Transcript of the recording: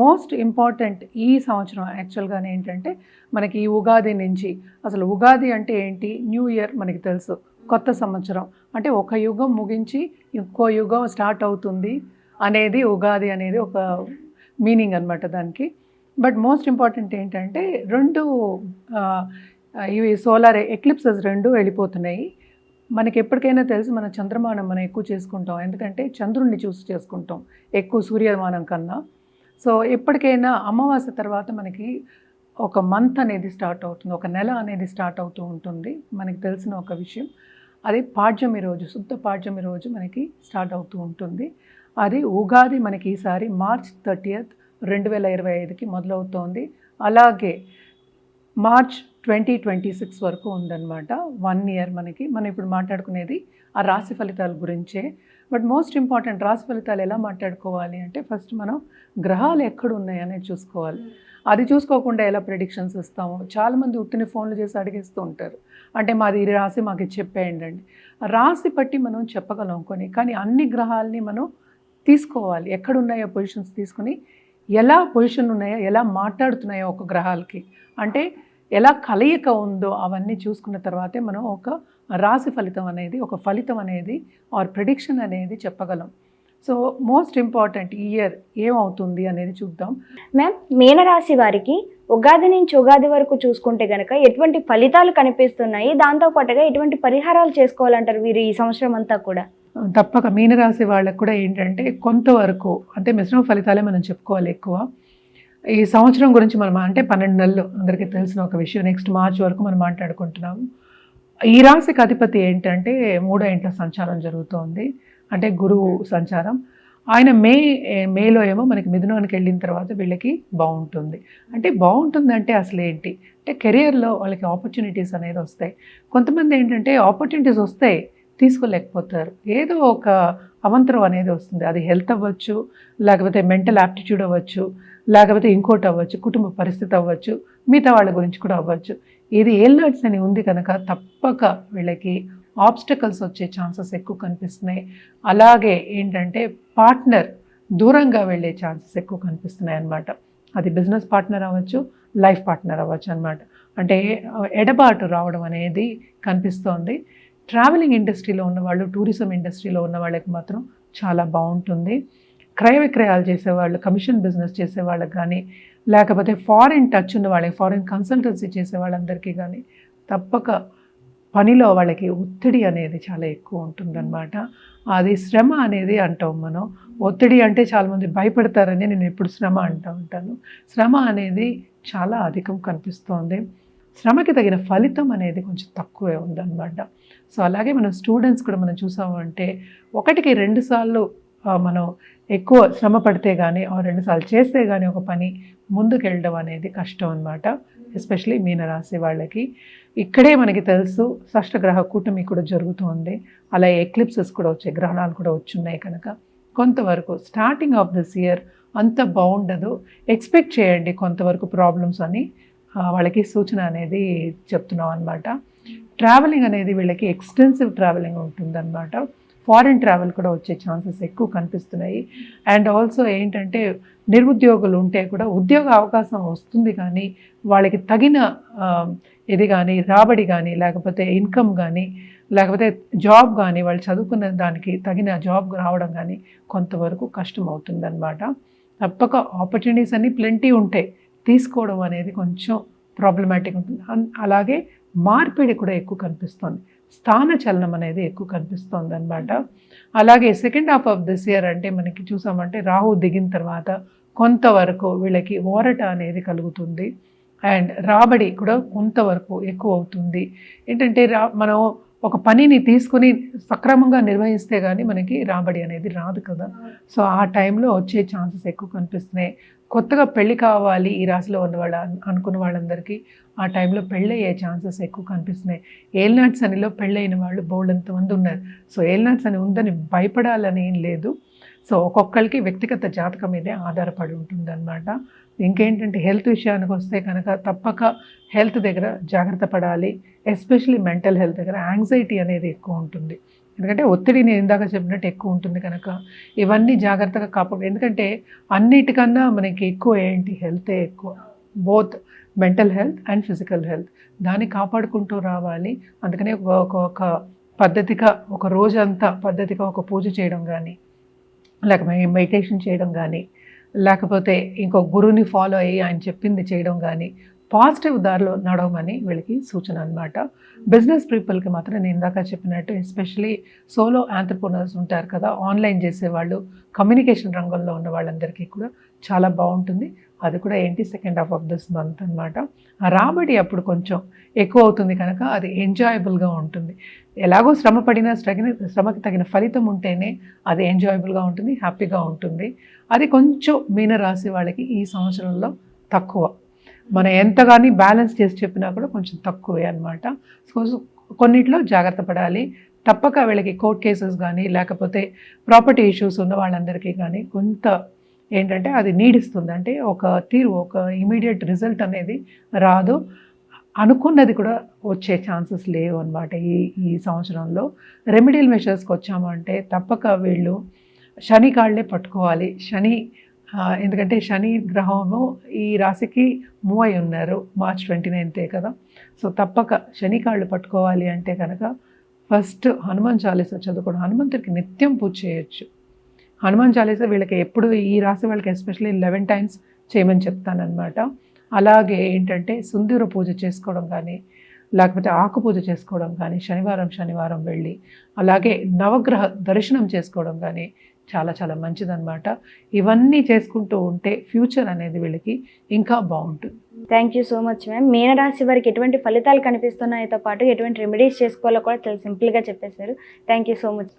Most important ఈ సంవత్సరం యాక్చువల్గానే ఏంటంటే మనకి ఈ ఉగాది నుంచి అసలు ఉగాది అంటే ఏంటి? న్యూ ఇయర్ మనకి తెలుసు. కొత్త సంవత్సరం. అంటే ఒక యుగం ముగించి ఇంకో యుగం స్టార్ట్ అవుతుంది అనేది ఉగాది అనేది ఒక మీనింగ్ అనమాట దానికి. బట్ మోస్ట్ ఇంపార్టెంట్ ఏంటంటే రెండు ఇవి సోలార్ ఎక్లిప్సెస్ రెండు వెళ్ళిపోతున్నాయి. మనకి ఎప్పటికైనా తెలుసు మన చంద్రమానం మనం ఎక్కువ చేసుకుంటాం. ఎందుకంటే చంద్రుణ్ణి చూసి చేసుకుంటాం ఎక్కువ సూర్యమానం కన్నా. సో ఎప్పటికైనా అమావాస్య తర్వాత మనకి ఒక మంత్ అనేది స్టార్ట్ అవుతుంది ఒక నెల అనేది స్టార్ట్ అవుతూ ఉంటుంది. మనకి తెలిసిన ఒక విషయం అది పాడ్యమి రోజు శుద్ధ పాడ్యమి రోజు మనకి స్టార్ట్ అవుతూ ఉంటుంది. అది ఉగాది మనకి ఈసారి మార్చ్ థర్టీయత్ రెండు వేల ఇరవై ఐదుకి మొదలవుతోంది. అలాగే మార్చ్ ట్వంటీ ట్వంటీ సిక్స్ వరకు ఉందన్నమాట. వన్ ఇయర్ మనకి మనం ఇప్పుడు మాట్లాడుకునేది ఆ రాశి ఫలితాల గురించే. బట్ మోస్ట్ ఇంపార్టెంట్ రాశి ఫలితాలు ఎలా మాట్లాడుకోవాలి అంటే ఫస్ట్ మనం గ్రహాలు ఎక్కడ ఉన్నాయి అనేది చూసుకోవాలి. అది చూసుకోకుండా ఎలా ప్రెడిక్షన్స్ ఇస్తాము? చాలామంది ఉత్తిని ఫోన్లు చేసి అడిగేస్తూ ఉంటారు. అంటే మాది ఈ రాశి మాకు చెప్పేయండి అండి రాశి బట్టి మనం చెప్పగలం కొన్ని కానీ అన్ని గ్రహాలని మనం తీసుకోవాలి. ఎక్కడ ఉన్నాయో పొజిషన్స్ తీసుకుని ఎలా పొజిషన్ ఉన్నాయో ఎలా మాట్లాడుతున్నాయో ఒక గ్రహాలకి. అంటే ఎలా కలయిక ఉందో అవన్నీ చూసుకున్న తర్వాతే మనం ఒక రాశి ఫలితం అనేది ఒక ఫలితం అనేది ఆర్ ప్రిడిక్షన్ అనేది చెప్పగలం. సో మోస్ట్ ఇంపార్టెంట్ ఇయర్ ఏమవుతుంది అనేది చూద్దాం. మ్యామ్ మీనరాశి వారికి ఉగాది నుంచి ఉగాది వరకు చూసుకుంటే గనక ఎటువంటి ఫలితాలు కనిపిస్తున్నాయి? దాంతో పాటుగా ఎటువంటి పరిహారాలు చేసుకోవాలంటారు వీరు ఈ సంవత్సరం అంతా కూడా? తప్పక మీనరాశి వాళ్ళకు కూడా ఏంటంటే కొంతవరకు అంటే మిశ్రమ ఫలితాలే మనం చెప్పుకోవాలి ఎక్కువ. ఈ సంవత్సరం గురించి మనం అంటే పన్నెండు నెలలు అందరికీ తెలిసిన ఒక విషయం నెక్స్ట్ మార్చ్ వరకు మనం మాట్లాడుకుంటున్నాము. ఈ రాశికి అధిపతి ఏంటంటే మూడో ఇంట్లో సంచారం జరుగుతోంది. అంటే గురువు సంచారం. ఆయన మే మేలో ఏమో మనకి మిథునానికి వెళ్ళిన తర్వాత వీళ్ళకి బాగుంటుంది. అంటే బాగుంటుంది అంటే అసలు ఏంటి? అంటే కెరియర్లో వాళ్ళకి ఆపర్చునిటీస్ అనేది వస్తాయి. కొంతమంది ఏంటంటే ఆపర్చునిటీస్ వస్తాయి తీసుకోలేకపోతారు. ఏదో ఒక అవంతరం అనేది వస్తుంది. అది హెల్త్ అవ్వచ్చు లేకపోతే మెంటల్ యాప్టిట్యూడ్ అవ్వచ్చు లేకపోతే ఇంకోటి అవ్వచ్చు కుటుంబ పరిస్థితి అవ్వచ్చు మిగతా వాళ్ళ గురించి కూడా అవ్వచ్చు. ఇది ఏల్నట్స్ అని ఉంది కనుక తప్పక వీళ్ళకి ఆబ్స్టకల్స్ వచ్చే ఛాన్సెస్ ఎక్కువ కనిపిస్తున్నాయి. అలాగే ఏంటంటే పార్ట్నర్ దూరంగా వెళ్ళే ఛాన్సెస్ ఎక్కువ కనిపిస్తున్నాయి అన్నమాట. అది బిజినెస్ పార్ట్నర్ అవ్వచ్చు లైఫ్ పార్ట్నర్ అవ్వచ్చు అనమాట అంటే ఎడబాటు రావడం అనేది కనిపిస్తోంది. ట్రావెలింగ్ ఇండస్ట్రీలో ఉన్న వాళ్ళు టూరిజం ఇండస్ట్రీలో ఉన్న వాళ్ళకి మాత్రం చాలా బాగుంటుంది. క్రయ విక్రయాలు చేసేవాళ్ళు కమిషన్ బిజినెస్ చేసే వాళ్ళకి కానీ లేకపోతే ఫారిన్ టచ్ ఉన్న వాళ్ళకి ఫారిన్ కన్సల్టెన్సీ చేసే వాళ్ళందరికీ కానీ తప్పక పనిలో వాళ్ళకి ఒత్తిడి అనేది చాలా ఎక్కువ ఉంటుందన్నమాట. అది శ్రమ అనేది అంటాం మనం. ఒత్తిడి అంటే చాలామంది భయపడతారని నేను ఎప్పుడు శ్రమ అంటూ ఉంటాను. శ్రమ అనేది చాలా అధికం కనిపిస్తోంది. శ్రమకి తగిన ఫలితం అనేది కొంచెం తక్కువే ఉందన్నమాట. సో అలాగే మనం స్టూడెంట్స్ కూడా మనం చూసామంటే ఒకటికి రెండుసార్లు మనం ఎక్కువ శ్రమ పడితే కానీ ఆ చేస్తే కానీ ఒక పని ముందుకెళ్ళడం అనేది కష్టం అనమాట ఎస్పెషలీ మీనరాశి వాళ్ళకి. ఇక్కడే మనకి తెలుసు షష్టగ్రహ కూటమి కూడా జరుగుతుంది. అలా ఎక్లిప్సెస్ కూడా వచ్చాయి గ్రహణాలు కూడా వచ్చున్నాయి కనుక. కొంతవరకు స్టార్టింగ్ ఆఫ్ దిస్ ఇయర్ అంత బాగుండదు. ఎక్స్పెక్ట్ చేయండి కొంతవరకు ప్రాబ్లమ్స్ అని వాళ్ళకి సూచన అనేది చెప్తున్నాం అనమాట ట్రావెలింగ్ అనేది వీళ్ళకి ఎక్స్టెన్సివ్ ట్రావెలింగ్ ఉంటుందన్నమాట. ఫారిన్ ట్రావెల్ కూడా వచ్చే ఛాన్సెస్ ఎక్కువ కనిపిస్తున్నాయి. అండ్ ఆల్సో ఏంటంటే నిరుద్యోగులు ఉంటే కూడా ఉద్యోగ అవకాశం వస్తుంది కానీ వాళ్ళకి తగిన ఇది కానీ రాబడి కానీ లేకపోతే ఇన్కమ్ కానీ లేకపోతే జాబ్ కానీ వాళ్ళు చదువుకున్న దానికి తగిన జాబ్ రావడం కానీ కొంతవరకు కష్టం అవుతుందన్నమాట తప్పక ఆపర్చునిటీస్ అన్నీ ప్లెంటీ ఉంటాయి తీసుకోవడం అనేది కొంచెం ప్రాబ్లమాటిక్ ఉంటుంది. అన్- అలాగే మార్పిడి కూడా ఎక్కువ కనిపిస్తుంది. స్థాన చలనం అనేది ఎక్కువ కనిపిస్తుంది అనమాట అలాగే second half of this year అంటే మనకి చూసామంటే రాహు దిగిన తర్వాత కొంతవరకు వీళ్ళకి ఓరట అనేది కలుగుతుంది. అండ్ రాబడి కూడా కొంతవరకు ఎక్కువ అవుతుంది. ఏంటంటే రా మనం ఒక పనిని తీసుకుని సక్రమంగా నిర్వహిస్తే కానీ మనకి రాబడి అనేది రాదు కదా. సో ఆ టైంలో వచ్చే ఛాన్సెస్ ఎక్కువ కనిపిస్తున్నాయి. కొత్తగా పెళ్ళి కావాలి ఈ రాశిలో ఉన్న వాళ్ళ అనుకున్న వాళ్ళందరికీ ఆ టైంలో పెళ్ళయ్యే ఛాన్సెస్ ఎక్కువ కనిపిస్తున్నాయి. ఏల్నాట్ శనిలో పెళ్ళైన వాళ్ళు బోల్డ్ మంది ఉన్నారు. సో ఏల్నాట్ శని ఉందని భయపడాలని ఏం లేదు. సో ఒక్కొక్కరికి వ్యక్తిగత జాతకం మీదే ఆధారపడి ఉంటుందన్నమాట. ఇంకేంటంటే హెల్త్ విషయానికి వస్తే కనుక తప్పక హెల్త్ దగ్గర జాగ్రత్త పడాలి. ఎస్పెషలీ మెంటల్ హెల్త్ దగ్గర యాంగ్జైటీ అనేది ఎక్కువ ఉంటుంది. ఎందుకంటే ఒత్తిడి నేను ఇందాక చెప్పినట్టు ఎక్కువ ఉంటుంది కనుక ఇవన్నీ జాగ్రత్తగా కాపాడు ఎందుకంటే అన్నిటికన్నా మనకి ఎక్కువ ఏంటి? హెల్తే ఎక్కువ. Both mental health and physical health. దాన్ని కాపాడుకుంటూ రావాలి. అందుకనే ఒక- ఒక ఒక పద్ధతిగా ఒక రోజంతా పద్ధతిగా ఒక పూజ చేయడం కానీ లేకపోతే మెడిటేషన్ చేయడం కానీ లేకపోతే ఇంకో గురువుని ఫాలో అయ్యి ఆయన చెప్పింది చేయడం కానీ పాజిటివ్ దారిలో నడవమని వీళ్ళకి సూచన అనమాట బిజినెస్ పీపుల్కి మాత్రం నేను ఇందాక చెప్పినట్టు ఎస్పెషలీ సోలో ఆంటర్ప్రినర్స్ ఉంటారు కదా ఆన్లైన్ చేసేవాళ్ళు కమ్యూనికేషన్ రంగంలో ఉన్న వాళ్ళందరికీ కూడా చాలా బాగుంటుంది. అది కూడా ఏంటి? Second half of this month అనమాట రాబడి అప్పుడు కొంచెం ఎక్కువ అవుతుంది కనుక అది ఎంజాయబుల్గా ఉంటుంది. ఎలాగో శ్రమ పడినా తగిన శ్రమకి తగిన ఫలితం ఉంటేనే అది ఎంజాయబుల్గా ఉంటుంది హ్యాపీగా ఉంటుంది. అది కొంచెం మీనరాశి వాళ్ళకి ఈ సంవత్సరంలో తక్కువ. మనం ఎంతగాని బ్యాలెన్స్ చేసి చెప్పినా కూడా కొంచెం తక్కువే అనమాట సో కొన్నిట్లో జాగ్రత్త పడాలి. తప్పక వీళ్ళకి కోర్ట్ కేసెస్ కానీ లేకపోతే ప్రాపర్టీ ఇష్యూస్ ఉన్న వాళ్ళందరికీ కానీ కొంత ఏంటంటే అది నీడిస్తుంది. అంటే ఒక తీరు ఒక ఇమీడియట్ రిజల్ట్ అనేది రాదు. అనుకున్నది కూడా వచ్చే ఛాన్సెస్ లేవు అనమాట ఈ ఈ సంవత్సరంలో. రెమెడియల్ మెషర్స్కి వచ్చామంటే తప్పక వీళ్ళు శని కాళ్ళే పట్టుకోవాలి. శని ఎందుకంటే శని గ్రహము ఈ రాశికి మూవ్ అయి ఉన్నారు. మార్చ్ ట్వంటీ నైన్తే కదా. సో తప్పక శని కాళ్ళు పట్టుకోవాలి అంటే కనుక ఫస్ట్ హనుమాన్ చాలీసా చదువుకోవడం హనుమంతుడికి నిత్యం పూజ చేయొచ్చు. హనుమాన్ చాలీసా వీళ్ళకి ఎప్పుడు ఈ రాశి వాళ్ళకి ఎస్పెషల్లీ లెవెన్ టైమ్స్ చేయమని చెప్తానమాట అలాగే ఏంటంటే సుందూర పూజ చేసుకోవడం కానీ లేకపోతే ఆకు పూజ చేసుకోవడం కానీ శనివారం శనివారం వెళ్ళి అలాగే నవగ్రహ దర్శనం చేసుకోవడం కానీ చాలా చాలా మంచిదన్నమాట. ఇవన్నీ చేసుకుంటూ ఉంటే ఫ్యూచర్ అనేది వీళ్ళకి ఇంకా బాగుంటుంది. Thank you so much ma'am మీనరాశి వారికి ఎటువంటి ఫలితాలు కనిపిస్తున్నాయో పాటు ఎటువంటి రెమెడీస్ చేసుకోవాలో కూడా చాలా సింపుల్గా చెప్పేశారు. Thank you so much